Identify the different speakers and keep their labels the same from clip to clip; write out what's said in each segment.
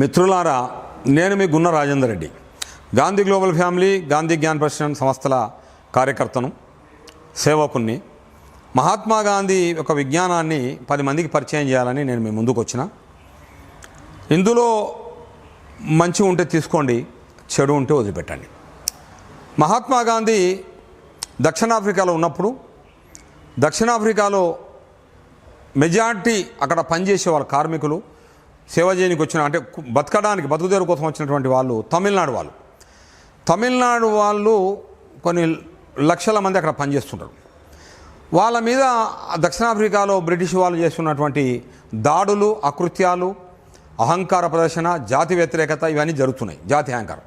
Speaker 1: మిత్రులారా నేను మీ గున్న రాజేందర్ రెడ్డి. గాంధీ గ్లోబల్ ఫ్యామిలీ గాంధీ జ్ఞాన్ ప్రశ్న సంస్థల కార్యకర్తను సేవకుణ్ణి మహాత్మా గాంధీ ఒక విజ్ఞానాన్ని పది మందికి పరిచయం చేయాలని నేను మీ ముందుకు వచ్చిన. ఇందులో మంచి ఉంటే తీసుకోండి చెడు ఉంటే వదిలిపెట్టండి. మహాత్మా గాంధీ దక్షిణాఫ్రికాలో ఉన్నప్పుడు దక్షిణాఫ్రికాలో మెజార్టీ అక్కడ పనిచేసే వాళ్ళ కార్మికులు సేవ చేయడానికి వచ్చిన అంటే బతకడానికి బతుకుదేరు కోసం వచ్చినటువంటి వాళ్ళు తమిళనాడు వాళ్ళు. తమిళనాడు వాళ్ళు కొన్ని లక్షల మంది అక్కడ పనిచేస్తుంటారు. వాళ్ళ మీద దక్షిణాఫ్రికాలో బ్రిటిష్ వాళ్ళు చేస్తున్నటువంటి దాడులు అకృత్యాలు అహంకార ప్రదర్శన జాతి వ్యతిరేకత ఇవన్నీ జరుగుతున్నాయి జాతి అహంకారం.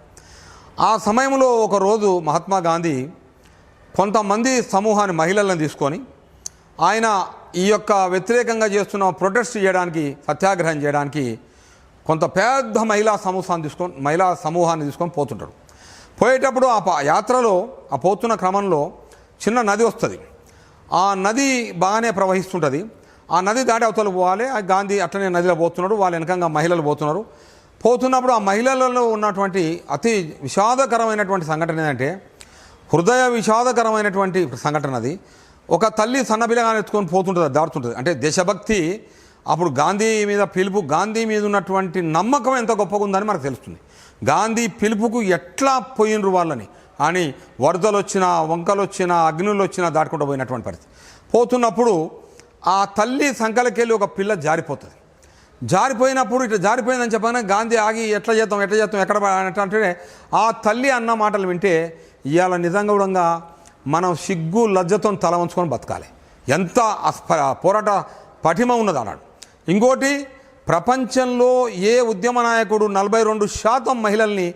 Speaker 1: ఆ సమయంలో ఒక రోజు మహాత్మా గాంధీ కొంతమంది సమూహాన్ని మహిళలను తీసుకొని ఆయన ఈ యొక్క వ్యతిరేకంగా చేస్తున్న ప్రొటెస్ట్ చేయడానికి సత్యాగ్రహం చేయడానికి కొంత పెద్ద మహిళా సమూహాన్ని తీసుకొని మహిళా సమూహాన్ని తీసుకొని పోతుంటాడు పోయేటప్పుడు ఆ యాత్రలో ఆ పోతున్న క్రమంలో చిన్న నది వస్తుంది. ఆ నది బాగానే ప్రవహిస్తుంటుంది. ఆ నది దాటి అవతల పోవాలి. ఆ గాంధీ అట్లనే నదిలో పోతున్నాడు. వాళ్ళ వెనకంగా మహిళలు పోతున్నారు. పోతున్నప్పుడు ఆ మహిళలలో ఉన్నటువంటి అతి విషాదకరమైనటువంటి సంఘటన ఏంటంటే హృదయ విషాదకరమైనటువంటి సంఘటన అది. ఒక తల్లి సన్నపిల్లగానే ఎత్తుకొని పోతుంటుంది దాడుతుంటుంది అంటే దేశభక్తి అప్పుడు గాంధీ మీద పిలుపు గాంధీ మీద ఉన్నటువంటి నమ్మకం ఎంత గొప్పగా ఉందని మనకు తెలుస్తుంది. గాంధీ పిలుపుకు ఎట్లా పోయినరు వాళ్ళని? అని వరదలు వచ్చినా వంకలు వచ్చినా అగ్నులు వచ్చినా దాటుకుంటూ పోయినటువంటి పరిస్థితి. పోతున్నప్పుడు ఆ తల్లి సంకలకెళ్ళి ఒక పిల్ల జారిపోతుంది. జారిపోయినప్పుడు ఇట్లా జారిపోయిందని చెప్పగానే గాంధీ ఆగి ఎట్లా చేద్దాం ఎట్లా చేద్దాం ఎక్కడ అంటే ఆ తల్లి అన్న మాటలు వింటే ఇవాళ నిజంగా కూడా మనం సిగ్గు లజ్జతో తల వంచుకొని బతకాలి. ఎంత అస్ప- పోరాట పటిమ ఉన్నది అన్నాడు. ఇంకోటి ప్రపంచంలో ఏ ఉద్యమ నాయకుడు నలభై రెండు శాతం మహిళల్ని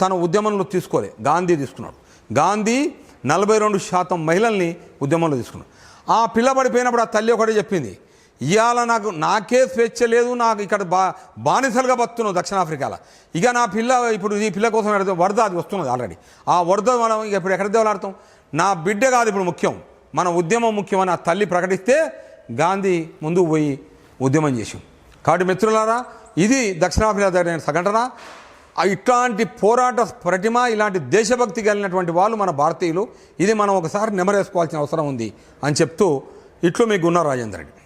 Speaker 1: తన ఉద్యమంలో తీసుకోలే. గాంధీ తీసుకున్నాడు. గాంధీ నలభై రెండు శాతం మహిళల్ని ఉద్యమంలో తీసుకున్నాడు. ఆ పిల్ల పడిపోయినప్పుడు ఆ తల్లి ఒకటే చెప్పింది ఇవాళ నాకు నాకే స్వేచ్ఛ లేదు నాకు ఇక్కడ బా బానిసలుగా బతున్నావు దక్షిణాఫ్రికాలో. ఇక నా పిల్ల ఇప్పుడు ఈ పిల్ల కోసం వరద అది వస్తున్నది ఆల్రెడీ ఆ వరద మనం ఇక ఇప్పుడు ఎక్కడ దేవలాడతాం నా బిడ్డ కాదు ఇప్పుడు ముఖ్యం. మన ఉద్యమం ముఖ్యమని ఆ తల్లి ప్రకటిస్తే గాంధీ ముందుకు పోయి ఉద్యమం చేసాం కాబట్టి మిత్రులారా ఇది దక్షిణాఫ్రికా జరిగిన సంఘటన. ఇట్లాంటి పోరాట ప్రతిమ ఇలాంటి దేశభక్తి కలిగినటువంటి వాళ్ళు మన భారతీయులు. ఇది మనం ఒకసారి నెమరేసుకోవాల్సిన అవసరం ఉంది అని చెప్తూ ఇట్లు మీకు గున్న రాజేంద్ర రెడ్డి.